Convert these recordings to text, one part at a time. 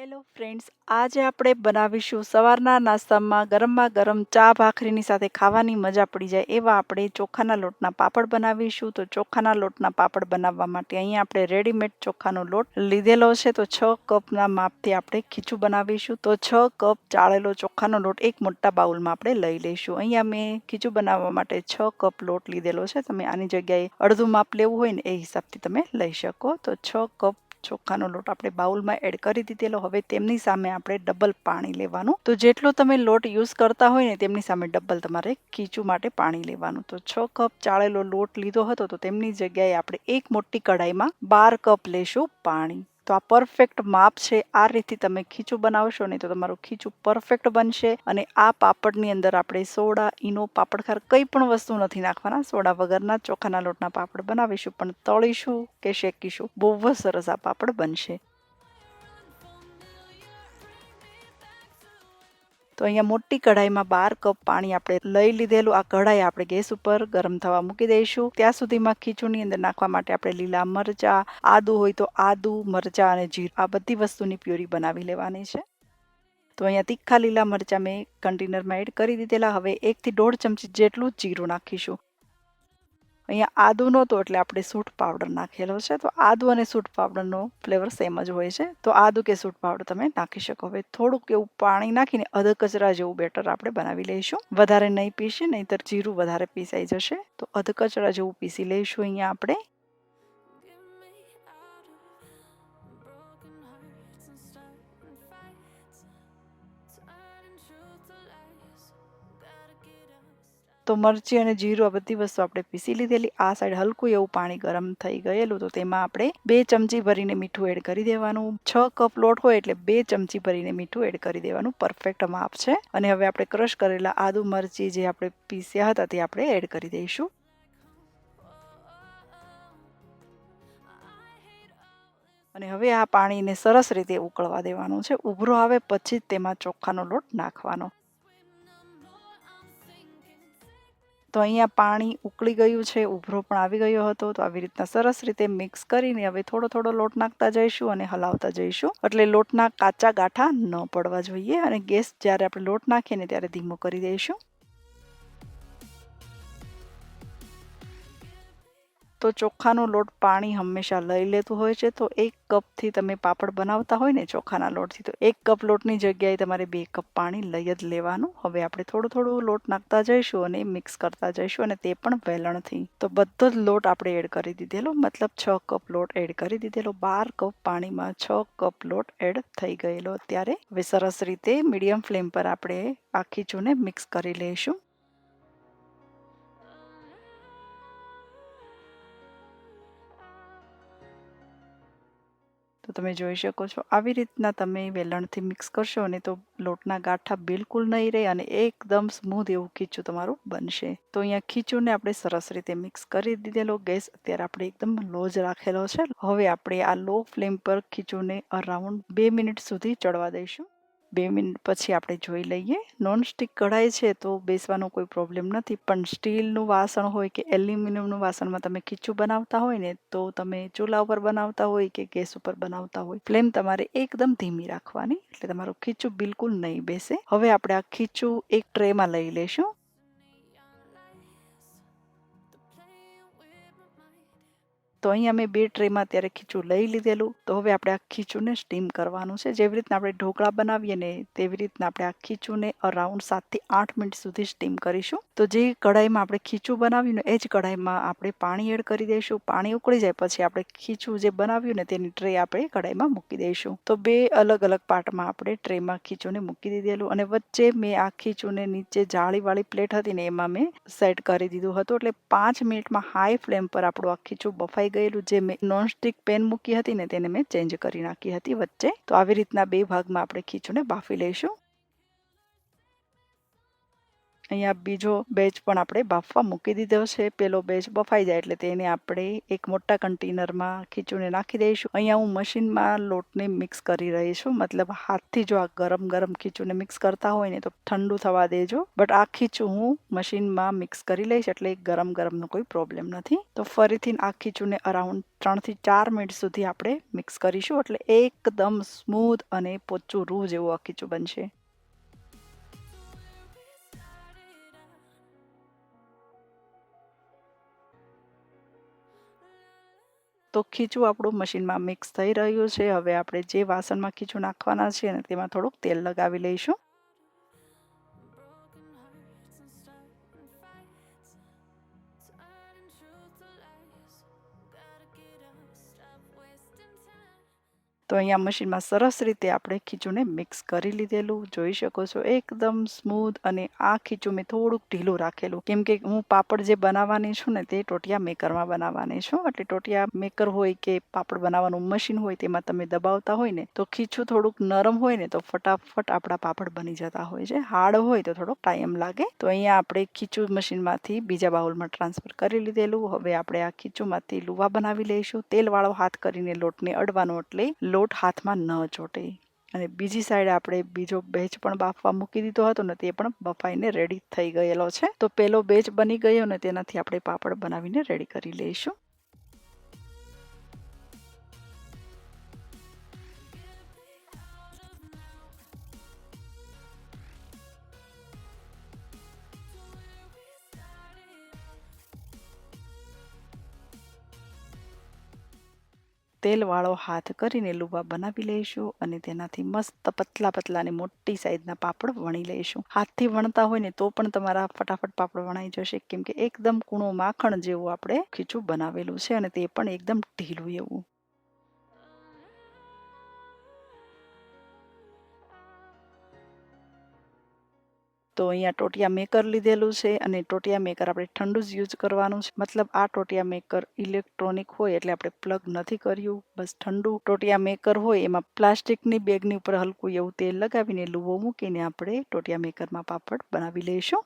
Hello friends આજે આપણે બનાવીશું સવારના નાસ્તામાં ગરમમાં ગરમ ચા ભાખરીની સાથે ખાવાની મજા પડી જાય એવા આપણે ચોખાના લોટના પાપડ બનાવીશું. તો ચોખાના લોટના પાપડ બનાવવા માટે અહીંયા આપણે રેડીમેડ ચોખાનો લોટ લીધેલો છે. તો છ કપના માપથી આપણે ખીચું બનાવીશું. તો છ કપ ચાળેલો ચોખાનો લોટ એક મોટા બાઉલમાં આપણે લઈ લઈશું. અહીંયા મેં ખીચું બનાવવા માટે છ કપ લોટ લીધેલો છે. તમે આની જગ્યાએ અડધું માપ લેવું હોય ને એ હિસાબથી તમે લઈ શકો. તો છ કપ ચોખાનો લોટ આપણે બાઉલમાં એડ કરી દીધેલો. હવે તેમની સામે આપણે ડબલ પાણી લેવાનું. તો જેટલો તમે લોટ યુઝ કરતા હોય ને તેમની સામે ડબલ તમારે ખીચું માટે પાણી લેવાનું. તો છ કપ ચાળેલો લોટ લીધો હતો, તો તેમની જગ્યાએ આપણે એક મોટી કઢાઈમાં બાર કપ લેશું પાણી. તો આ પરફેક્ટ માપ છે, આ રીતે તમે ખીચું બનાવશો ને તો તમારું ખીચું પરફેક્ટ બનશે અને આ પાપડની અંદર આપણે સોડા, ઈનો પાપડ ખાર કંઈ પણ વસ્તુ નથી નાખવાના. સોડા વગરના ચોખાના લોટના પાપડ બનાવીશું, પણ તળીશું કે શેકીશું, બહુ જ સરસ આ પાપડ બનશે. તો અહીંયા મોટી કઢાઈમાં બાર કપ પાણી આપણે લઈ લીધેલું. આ કઢાઈ આપણે ગેસ ઉપર ગરમ થવા મૂકી દઈશું. ત્યાં સુધીમાં ખીચુની અંદર નાખવા માટે આપણે લીલા મરચા, આદુ હોય તો આદુ, મરચા અને જીરું, આ બધી વસ્તુની પ્યુરી બનાવી લેવાની છે. તો અહીંયા તીખા લીલા મરચા મેં કન્ટેનરમાં એડ કરી દીધેલા. હવે એકથી દોઢ ચમચી જેટલું જીરું નાખીશું. અહીંયા આદુ નહોતો એટલે આપણે સૂટ પાવડર નાખેલો છે. તો આદુ અને સૂટ પાવડરનો ફ્લેવર સેમ જ હોય છે. તો આદુ કે સૂટ પાવડર તમે નાખી શકો. હવે થોડુંક એવું પાણી નાખીને અધ કચરા જેવું બેટર આપણે બનાવી લઈશું. વધારે નહીં પીસીએ, નહીંતર જીરું વધારે પીસાઈ જશે. તો અધ કચરા જેવું પીસી લઈશું અહીંયા આપણે. તો મરચી અને જીરું આ બધી વસ્તુ આપણે પીસી લીધેલી. આ સાઈડ હલકું એવું પાણી ગરમ થઈ ગયેલું તો તેમાં આપણે બે ચમચી ભરીને મીઠું એડ કરી દેવાનું. છ કપ લોટ હોય એટલે બે ચમચી ભરીને મીઠું એડ કરી દેવાનું. પરફેક્ટ માપ છે. અને હવે આપણે ક્રશ કરેલા આદુ મરચી જે આપણે પીસ્યા હતા તે આપણે એડ કરી દઈશું. અને હવે આ પાણીને સરસ રીતે ઉકળવા દેવાનું છે. ઉભરો આવે પછી જ તેમાં ચોખાનો લોટ નાખવાનો. તો અહીંયા પાણી ઉકળી ગયું છે, ઉભરો પણ આવી ગયો હતો. તો આવી રીતના સરસ રીતે મિક્સ કરીને હવે થોડો થોડો લોટ નાખતા જઈશું અને હલાવતા જઈશું. એટલે લોટના કાચા ગાંઠા ન પડવા જોઈએ અને ગેસ જ્યારે આપણે લોટ નાખીએ ને ત્યારે ધીમો કરી દઈશું. તો ચોખાનો લોટ પાણી હંમેશા લઈ લેતું હોય છે. તો એક કપથી તમે પાપડ બનાવતા હોય ને ચોખાના લોટથી, તો એક કપ લોટની જગ્યાએ તમારે બે કપ પાણી લઈ જ લેવાનું. હવે આપણે થોડું થોડું લોટ નાખતા જઈશું અને મિક્સ કરતા જઈશું અને તે પણ વેલણથી. તો બધો જ લોટ આપણે એડ કરી દીધેલો, મતલબ છ કપ લોટ એડ કરી દીધેલો, બાર કપ પાણીમાં છ કપ લોટ એડ થઈ ગયેલો. અત્યારે હવે સરસ રીતે મીડિયમ ફ્લેમ પર આપણે આખી ચૂને મિક્સ કરી લઈશું. તો તમે જોઈ શકો છો. આવી રીતના તમે વેલણથી મિક્સ કરશો અને તો લોટના ગાંઠા બિલકુલ નહીં રહે અને એકદમ સ્મૂધ એવું ખીચું તમારું બનશે. તો અહીંયા ખીચુંને આપણે સરસ રીતે મિક્સ કરી દીધેલો. ગેસ અત્યારે આપણે એકદમ લો જ રાખેલો છે. હવે આપણે આ લો ફ્લેમ પર ખીચુંને અરાઉન્ડ બે મિનિટ સુધી ચડવા દઈશું. બે મિનિટ પછી આપણે જોઈ લઈએ. નોનસ્ટિક કઢાઈ છે તો બેસવાનો કોઈ પ્રોબ્લેમ નથી, પણ સ્ટીલનું વાસણ હોય કે એલ્યુમિનિયમનું વાસણમાં તમે ખીચું બનાવતા હોય ને, તો તમે ચૂલા ઉપર બનાવતા હોય કે ગેસ ઉપર બનાવતા હોય, ફ્લેમ તમારે એકદમ ધીમી રાખવાની, એટલે તમારું ખીચું બિલકુલ નહીં બેસે. હવે આપણે આ ખીચું એક ટ્રેમાં લઈ લેશું તો અહીંયા મેં બે ટ્રેમાં અત્યારે ખીચું લઈ લીધેલું. તો હવે આપણે આ ખીચુંને સ્ટીમ કરવાનું છે. જેવી રીતના આપણે ઢોકળા બનાવીએ ને તેવી રીતના આપણે આ ખીચુંને અરાઉન્ડ સાતથી આઠ મિનિટ સુધી સ્ટીમ કરીશું. તો જે કઢાઈમાં આપણે ખીચું બનાવ્યું ને એ જ કઢાઈમાં આપણે પાણી એડ કરી દઈશું. પાણી ઉકળી જાય પછી આપણે ખીચું જે બનાવ્યું ને તેની ટ્રે આપણે કઢાઈમાં મૂકી દઈશું. તો બે અલગ અલગ પાર્ટમાં આપણે ટ્રેમાં ખીચુંને મૂકી દીધેલું અને વચ્ચે મેં આ ખીચુંને નીચે જાળીવાળી પ્લેટ હતી ને એમાં મેં સેટ કરી દીધું હતું. એટલે પાંચ મિનિટમાં હાઈ ફ્લેમ પર આપણું આ ખીચું બફાઈ ગયેલું જે મેં નોનસ્ટિક પેન મૂકી હતી ને તેને મેં ચેન્જ કરી નાખી હતી વચ્ચે. તો આવી રીતના બે ભાગમાં આપણે ખીચુને બાફી લઈશું. અહીંયા બીજો બેચ પણ આપણે બાફવા મૂકી દીધો છે. પેલો બેચ બફાઈ જાય એટલે તેને આપણે એક મોટા કન્ટેનરમાં ખીચુને નાખી દઈશું. અહીંયા હું મશીનમાં લોટને મિક્સ કરી રહી છું. મતલબ હાથથી જો આ ગરમ ગરમ ખીચુને મિક્સ કરતા હોય ને તો ઠંડુ થવા દેજો. બટ આ ખીચું હું મશીનમાં મિક્સ કરી લઈશ એટલે ગરમ ગરમનો કોઈ પ્રોબ્લેમ નથી. તો ફરીથી આ ખીચુને અરાઉન્ડ ત્રણથી ચાર મિનિટ સુધી આપણે મિક્સ કરીશું એટલે એકદમ સ્મૂથ અને પોચું રૂ જેવું આ ખીચું બનશે. તો ખીચું આપણું મશીનમાં મિક્સ થઈ રહ્યું છે. હવે આપણે જે વાસણમાં ખીચું નાખવાના છે અને તેમાં થોડુંક તેલ લગાવી લઈશું. તો અહીંયા મશીનમાં સરસ રીતે આપણે ખીચુંને મિક્સ કરી લીધેલું. જોઈ શકો છો, એકદમ સ્મૂથ અને આ ખીચું મેં થોડુંક ઢીલું રાખેલું. કેમ કે હું પાપડ જે બનાવવાની છું ને તે ટોટિયા મેકરમાં બનાવવાની છું. એટલે ટોટિયા મેકર હોય કે પાપડ બનાવવાનું મશીન હોય તેમાં તમે દબાવતા હોય ને, તો ખીચું થોડુંક નરમ હોય ને તો ફટાફટ આપણા પાપડ બની જતા હોય છે. હાર્ડ હોય તો થોડોક ટાઈમ લાગે. તો અહીંયા આપણે ખીચું મશીનમાંથી બીજા બાઉલમાં ટ્રાન્સફર કરી લીધેલું. હવે આપણે આ ખીચુંમાંથી લુવા બનાવી લઈશું. તેલવાળો હાથ કરીને લોટને અડવાનો એટલે લોટ હાથમાં ન ચોટે. અને બીજી સાઈડ આપણે બીજો બેચ પણ બાફવા મૂકી દીધો હતો ને, તે પણ બફાઈને રેડી થઈ ગયેલો છે. તો પેલો બેચ બની ગયો ને, તેનાથી આપણે પાપડ બનાવીને રેડી કરી લઈશું. તેલવાળો હાથ કરીને લુવા બનાવી લઈશું અને તેનાથી મસ્ત પતલા પતલા અને મોટી સાઈઝના પાપડ વણી લઈશું હાથથી વણતા હોય ને તો પણ તમારા ફટાફટ પાપડ વણાઈ જશે. કેમ કે એકદમ કૂણો માખણ જેવું આપણે ખીચું બનાવેલું છે અને તે પણ એકદમ ઢીલું એવું. તો અહીંયા ટોટિયા મેકર લીધેલું છે અને ટોટિયા મેકર આપણે ઠંડુ જ યુઝ કરવાનું છે. મતલબ આ ટોટિયા મેકર ઇલેક્ટ્રોનિક હોય એટલે આપણે પ્લગ નથી કર્યું. બસ ઠંડુ ટોટિયા મેકર હોય એમાં પ્લાસ્ટિકની બેગની ઉપર હલકું એવું તેલ લગાવીને લુવો મૂકીને આપણે ટોટિયા મેકરમાં પાપડ બનાવી લઈશું.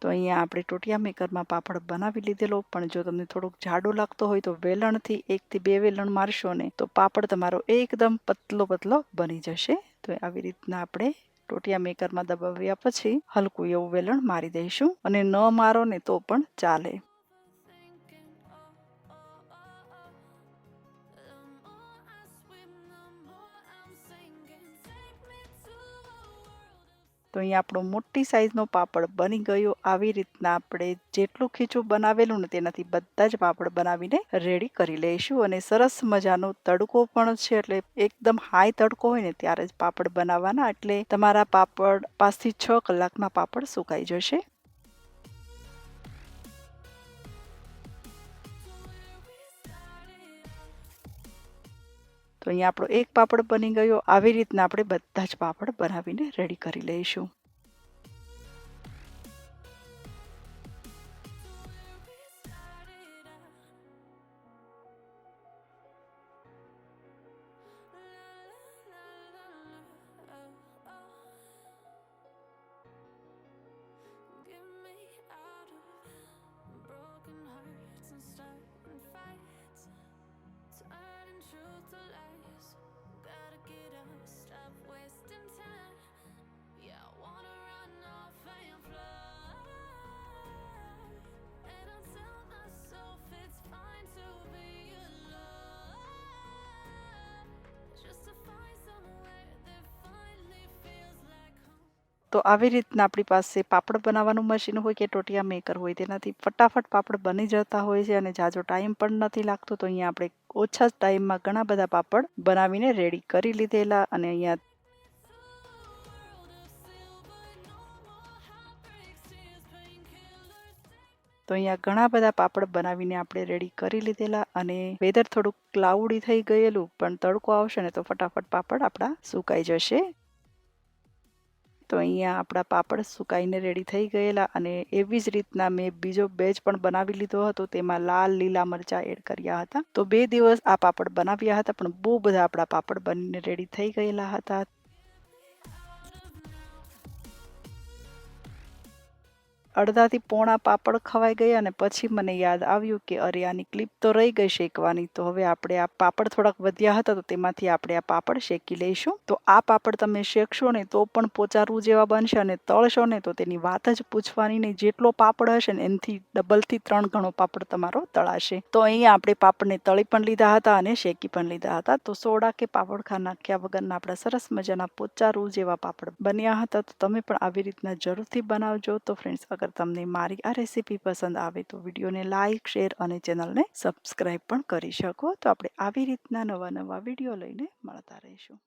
તો અહીંયા આપણે ટોટિયા મેકરમાં પાપડ બનાવી લીધેલો, પણ જો તમને થોડોક જાડો લાગતો હોય તો વેલણથી એકથી બે વેલણ મારશો ને, તો પાપડ તમારો એકદમ પતલો પતલો બની જશે. તો આવી રીતના આપણે ટોટિયા મેકરમાં દબાવ્યા પછી હલકું એવું વેલણ મારી દઈશું. અને ન મારો ને તો પણ ચાલે. તો અહીંયા આપણો મોટી સાઇઝનો પાપડ બની ગયો. આવી રીતના આપણે જેટલું ખીચું બનાવેલું ને તેનાથી બધા જ પાપડ બનાવીને રેડી કરી લઈશું. અને સરસ મજાનો તડકો પણ છે, એટલે એકદમ હાઈ તડકો હોય ને ત્યારે જ પાપડ બનાવવાના. એટલે તમારા પાપડ પાંચથી છ કલાકમાં પાપડ સુકાઈ જશે. તો અહીંયા આપણો એક પાપડ બની ગયો. આવી રીતના આપણે બધા જ પાપડ બનાવીને રેડી કરી લઈશું. તો આવી રીતના આપણી પાસે પાપડ બનાવવાનું મશીન હોય કે ટોટિયા મેકર હોય, તેનાથી ફટાફટ પાપડ બની જતા હોય છે અને જાજો ટાઈમ પણ નથી લાગતો, તો અહીંયા આપણે ઓછા ટાઈમમાં ઘણા બધા પાપડ બનાવીને રેડી કરી લીધેલા અને અહીંયા તો અહીંયા ઘણા બધા પાપડ બનાવીને આપણે રેડી કરી લીધેલા અને વેધર થોડુંક ક્લાઉડી થઈ ગયેલું, પણ તડકો આવશે ને તો ફટાફટ પાપડ આપણા સુકાઈ જશે. તો અહીંયા આપણા પાપડ સુકાઈને રેડી થઈ ગયેલા અને એવી જ રીતના મેં બીજો બેચ પણ બનાવી લીધો હતો. તેમાં લાલ, લીલા મરચાં એડ કર્યા હતા. તો બે દિવસ આ પાપડ બનાવ્યા હતા, પણ બહુ બધા આપણા પાપડ બનીને રેડી થઈ ગયેલા હતા. અડધાથી પોણા પાપડ ખવાઈ ગયા અને પછી મને યાદ આવ્યું કે અરે, આની ક્લિપ તો રહી ગઈ શેકવાની. તો હવે આપણે આ પાપડ થોડાક વધ્યા હતા, તો તેમાંથી આપણે આ પાપડ શેકી લઈશું. તો આ પાપડ તમે શેકશો ને, તો પણ પોચારું જેવા બનશે અને તળશો ને, તો તેની વાત જ પૂછવાની નહીં. જેટલો પાપડ હશે ને, એનાથી ડબલથી ત્રણ ગણો પાપડ તમારો તળાશે. તો અહીંયા આપણે પાપડને તળી પણ લીધા હતા અને શેકી પણ લીધા હતા. તો સોડા કે પાપડ ખા નાખ્યા વગરના આપણા સરસ મજાના પોચારું જેવા પાપડ બન્યા હતા. તો તમે પણ આવી રીતના જરૂરથી બનાવજો. તો ફ્રેન્ડ્સ અગર તમને મારી આ રેસીપી પસંદ આવે તો વિડીયોને લાઇક શેર અને ચેનલને સબસ્ક્રાઈબ પણ કરી શકો. તો આપણે આવી રીતના નવા નવા વીડિયો લઈને મળતા રહીશું.